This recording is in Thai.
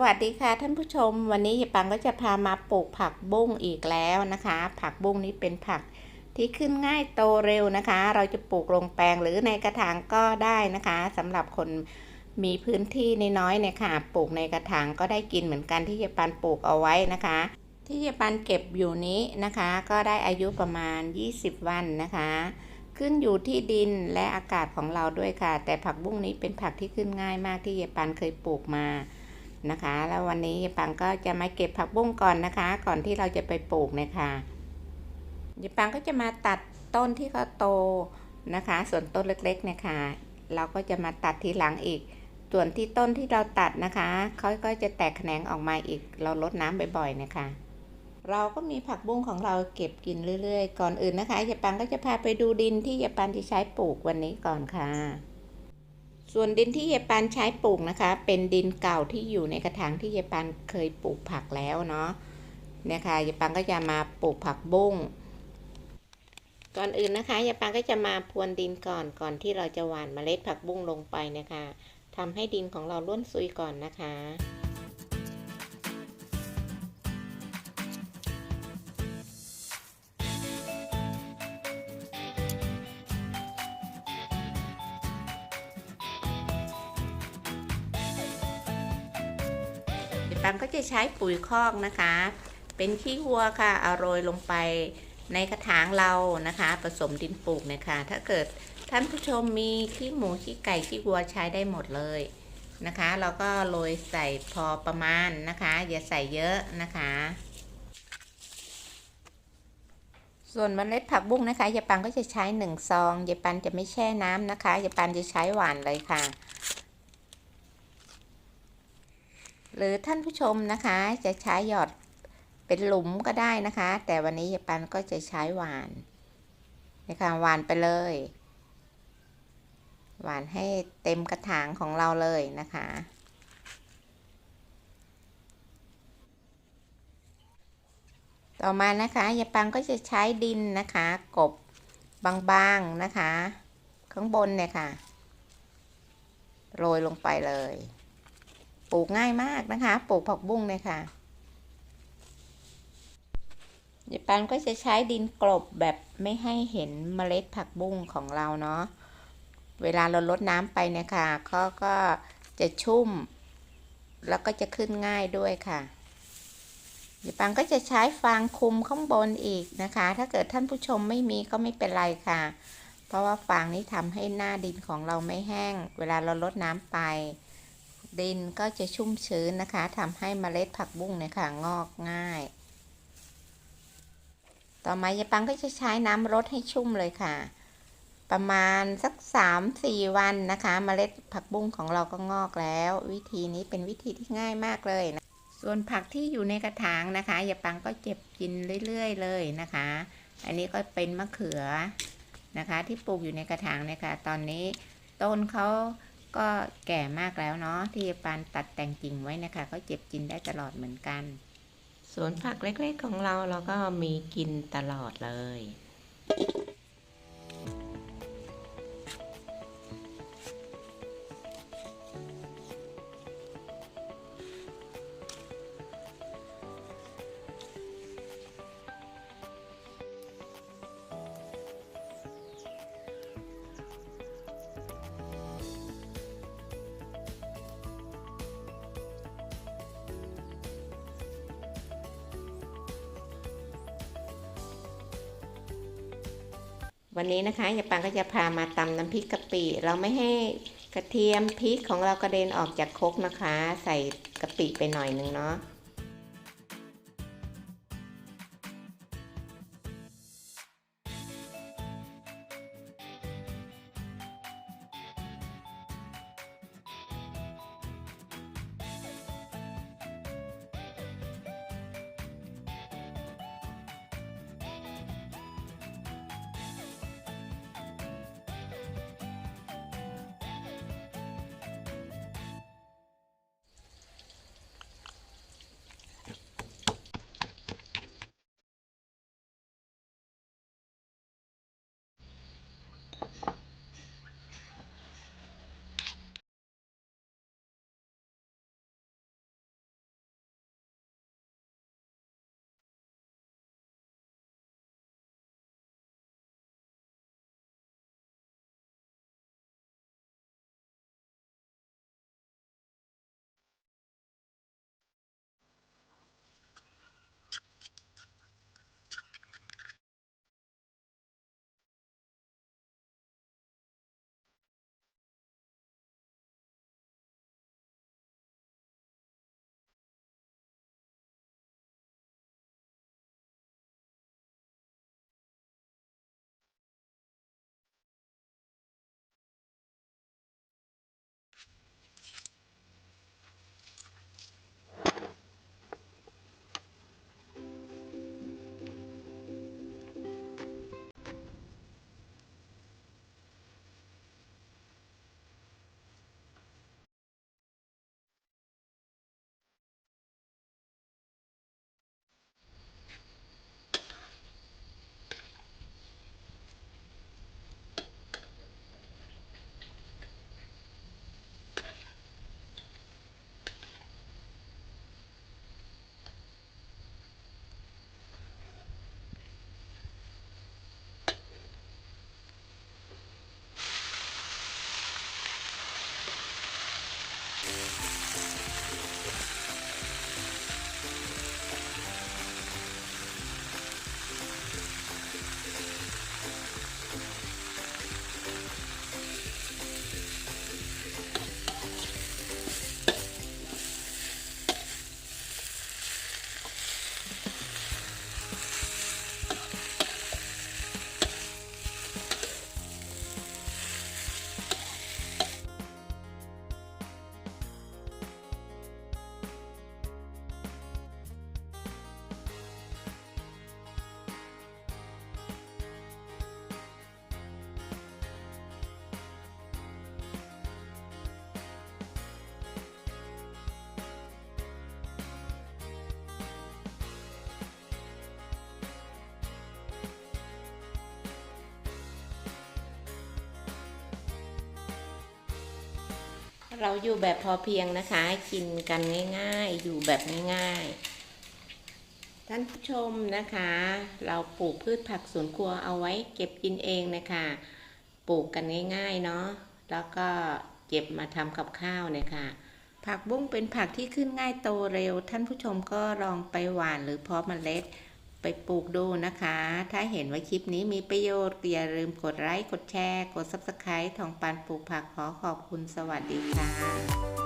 วัสดีค่ะท่านผู้ชม วันนี้ยายปังก็จะพามาปลูกผักบุ้งอีกแล้วนะคะ ผักบุ้งนี้เป็นผักที่ขึ้นง่ายโตเร็วนะคะ เราจะปลูกลงแปลงหรือในกระถางก็ได้นะคะสำหรับคนมีพื้นที่น้อยๆเนี่ยค่ะ ปลูกในกระถางก็ได้กินเหมือนกันที่ยายปันปลูกเอาไว้นะคะ ที่ยายปันเก็บอยู่นี้นะคะ ก็ได้อายุประมาณ 20 วันนะคะ ขึ้นอยู่ที่ดินและอากาศของเราด้วยค่ะ แต่ผักบุ้งนี้เป็นผักที่ขึ้นง่ายมากที่ยายปันเคยปลูกมา นะคะ แล้ววันนี้ปังก็จะมาเก็บผักบุ้งก่อนนะคะ ก่อนที่เราจะไปปลูกนะคะยายปังก็จะมาตัดต้นที่เขาโตนะคะ ส่วนต้นเล็กๆเนี่ยค่ะเราก็จะมาตัดทีหลังอีก ส่วนที่ต้นที่เราตัดนะคะเขาก็จะแตกแขนงออกมาอีก เราลดน้ำบ่อยๆนะคะ เราก็มีผักบุ้งของเราเก็บกินเรื่อยๆ ก่อนอื่นนะคะยายปังก็จะพาไปดูดินที่ยายปันจะใช้ปลูกวันนี้ก่อนค่ะ ส่วนดินที่เยปันใช้ปลูกนะคะ เป็นดินเก่าที่อยู่ในกระถางที่เยปันเคยปลูกผักแล้วเนาะเนี่ยค่ะเยปันก็จะมาปลูกผักบุ้งก่อนอื่นนะคะเยปันก็จะมาพรวนดินก่อนก่อนที่เราจะหว่านเมล็ดผักบุ้งลงไปนะคะทำให้ดินของเราร่วนซุยก่อนนะคะ ปังก็จะใช้ปุ๋ยคอกนะคะ เป็นขี้วัวค่ะเอาโรยลงไปในกระถางเรานะคะ ผสมดินปลูกนะคะ ถ้าเกิดท่านผู้ชมมีขี้หมูขี้ไก่ขี้วัวใช้ได้หมดเลยนะคะ เราก็โรยใส่พอประมาณนะคะ อย่าใส่เยอะนะคะ ส่วนเมล็ดผักบุ้งนะคะยายปันก็จะใช้หนึ่งซองยายปันจะไม่แช่น้ำนะคะยายปันจะใช้หวานเลยค่ะ หรือท่านผู้ชมนะคะ จะใช้หยอดเป็นหลุมก็ได้นะคะ แต่วันนี้ปันก็จะใช้หวานนะคะหวานไปเลย หวานให้เต็มกระถางของเราเลยนะคะต่อมานะคะยาปังก็จะใช้ดินนะคะ กบบางๆนะคะ ข้างบนเนี่ยค่ะ โรยลงไปเลย ปลูกง่ายมากนะคะ ปลูกผักบุ้งเลยค่ะยายปันก็จะใช้ดินกลบแบบไม่ให้เห็นเมล็ดผักบุ้งของเราเนาะ เวลาเราลดน้ำไปเนี่ยค่ะเขาก็จะชุ่ม แล้วก็จะขึ้นง่ายด้วยค่ะยายปังก็จะใช้ฟางคุมข้างบนอีกนะคะ ถ้าเกิดท่านผู้ชมไม่มีก็ไม่เป็นไรค่ะ เพราะว่าฟางนี้ทำให้หน้าดินของเราไม่แห้ง เวลาเราลดน้ำไป ดินก็จะชุ่มชื้นนะคะทำให้เมล็ดผักบุ้งเนี่ยค่ะงอกง่าย ต่อมายายปังก็จะใช้น้ำรดให้ชุ่มเลยค่ะ ประมาณสักสามสี่วันนะคะเมล็ดผักบุ้งของเราก็งอกแล้ว วิธีนี้เป็นวิธีที่ง่ายมากเลยนะส่วนผักที่อยู่ในกระถางนะคะยายปังก็เจ็บกินเรื่อยๆ เลยนะคะ อันนี้ก็เป็นมะเขือนะคะ ที่ปลูกอยู่ในกระถางเนี่ยค่ะ ตอนนี้ต้นเขา ก็แก่มากแล้วเนาะที่ปานตัดแต่งกิ่งไว้นะคะ ก็เจ็บกินได้ตลอดเหมือนกัน สวนผักเล็กๆของเราเราก็มีกินตลอดเลย วันนี้นะคะยายปังก็จะพามาตำน้ำพริกกะปิ เราไม่ให้กระเทียมพริกของเรากระเด็นออกจากคกนะคะ ใส่กะปิไปหน่อยนึงเนาะ เราอยู่แบบพอเพียงนะคะ กินกันง่ายๆ อยู่แบบง่ายๆ ท่านผู้ชมนะคะ เราปลูกพืชผักสวนครัวเอาไว้เก็บกินเองนะคะ ปลูกกันง่ายๆเนาะ แล้วก็เก็บมาทำกับข้าวเนี่ยค่ะผักบุ้งเป็นผักที่ขึ้นง่ายโตเร็ว ท่านผู้ชมก็ลองไปหว่านหรือเพาะเมล็ด ไปปลูกดูนะคะ ถ้าเห็นว่าคลิปนี้มีประโยชน์อย่าลืมกดไลค์ กดแชร์ กด Subscribe ทองปานปลูกผักขอขอบคุณสวัสดีค่ะ